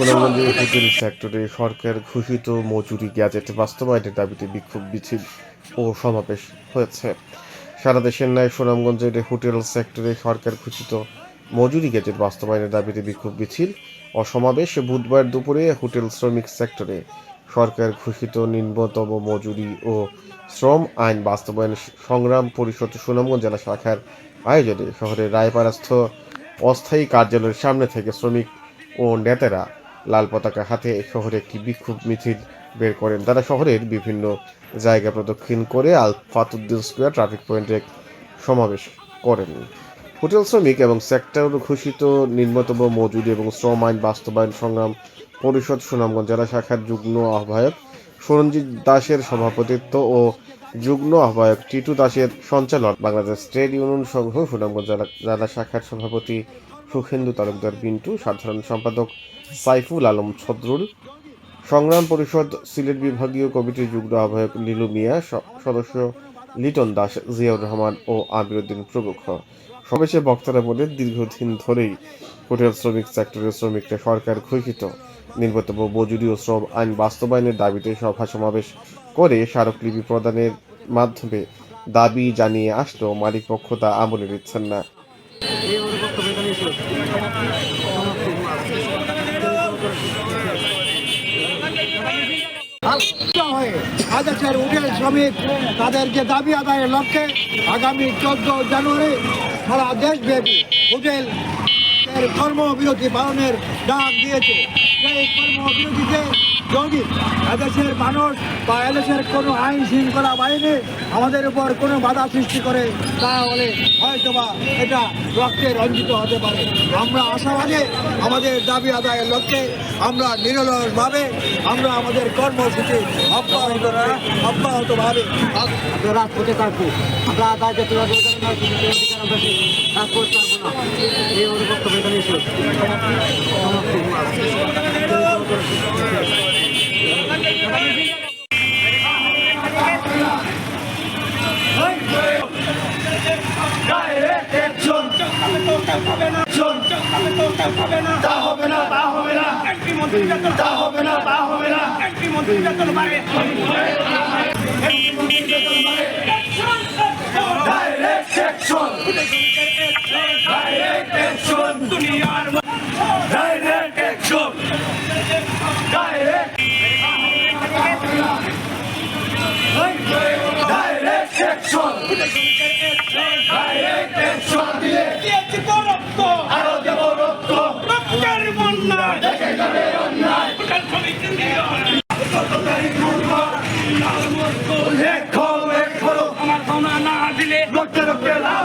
সুনামগঞ্জের হোটেল সেক্টরে সরকার ঘোষিত মজুরি গ্যাজেট বাস্তবায়নের দাবিতে বিক্ষোভ মিছিল ও সমাবেশ হয়েছে। সারা দেশের ন্যায় সুনামগঞ্জের হোটেল সেক্টরে সরকার ঘোষিত মজুরি গ্যাজেট বাস্তবায়নের দাবিতে বিক্ষোভ মিছিল ও সমাবেশ বুধবার দুপুরে হোটেল শ্রমিক সেক্টরে সরকার ঘোষিত নিম্নতম মজুরি ও শ্রম আইন বাস্তবায়ন সংগ্রাম পরিষদ সুনামগঞ্জ জেলা শাখার আয়োজনে শহরের রায়পাড়াস্থ অস্থায়ী কার্যালয়ের সামনে থেকে শ্রমিক ও নেতারা লাল পতাকা হাতে শহরে একটি বিক্ষোভ মিছিল বের করেন। তারা শহরের বিভিন্ন জায়গা প্রদক্ষিণ করে আল ফাতুদ্দিন স্কোয়ার ট্রাফিক পয়েন্টে সমাবেশ করেন। হোটেল শ্রমিক এবং সেক্টর ঘোষিত নিম্নতম মজুরি এবং শ্রম আইন বাস্তবায়ন সংগ্রাম পরিষদ সুনামগঞ্জ জেলা শাখার যুগ্ম আহ্বায়ক সুরঞ্জিত দাসের সভাপতিত্ব ও যুগ্ম আহ্বায়ক টিটু দাসের সঞ্চালন। বাংলাদেশ ট্রেড ইউনিয়ন সংঘ সুনামগঞ্জ জেলা শাখার সভাপতি সুখেন্দু তালুকদার বিন্টু সাধারণ সম্পাদক সাইফুল আলম ছদ্রুল, সংগ্রাম পরিষদ সিলেট বিভাগীয় কমিটির যুগ্ম আহ্বায়ক নীলু মিয়া সদস্য লিটন দাস, জিয়াউর রহমান ও আমিরুদ্দিন প্রমুখ। সমাবেশে বক্তারা বলেন, দীর্ঘদিন ধরেই হোটেল শ্রমিক, সেক্টরের শ্রমিকরা সরকার ঘোষিত নিম্নতম মজুরি ও শ্রম আইন বাস্তবায়নের দাবিতে সভা সমাবেশ করে স্মারকলিপি প্রদানের মাধ্যমে দাবি জানিয়ে আসলেও মালিক পক্ষ তা আমলে নিচ্ছেন না। আদেশের উঠে শ্রমিক তাদেরকে দাবি আদায়ের লক্ষ্যে আগামী চোদ্দ জানুয়ারি সারা দেশব্যাপী হোটেল কর্মবিরতি পালনের ডাক দিয়েছে। কর্মবিরতিতে এদেশের মানুষ বা এদেশের কোনো আইন শৃঙ্খলা বাহিনী আমাদের উপর কোনো বাধা সৃষ্টি করে, তাহলে হয়তোবা এটা রক্তে রঞ্জিত হতে পারে। আমরা আশাবাদী আমাদের দাবি আদায়ের লক্ষ্যে আমরা নিরলসভাবে আমরা আমাদের কর্মসূচি অব্যাহত অব্যাহতভাবে রাজপথে থাকব। আমরা আদায় করতে পারব না কিছু অধিকার পারব না ওর বক্তব্য এখানে ছিল তা হবে না তা হবে না একটি মন্ত্রী বেতন তা হবে না তা হবে না একটি মন্ত্রী বেতন বাড়ে ডাইরেক্ট অ্যাকশন ডাইরেক্ট অ্যাকশন দুনিয়ার direct action direct direct action Não quero que lá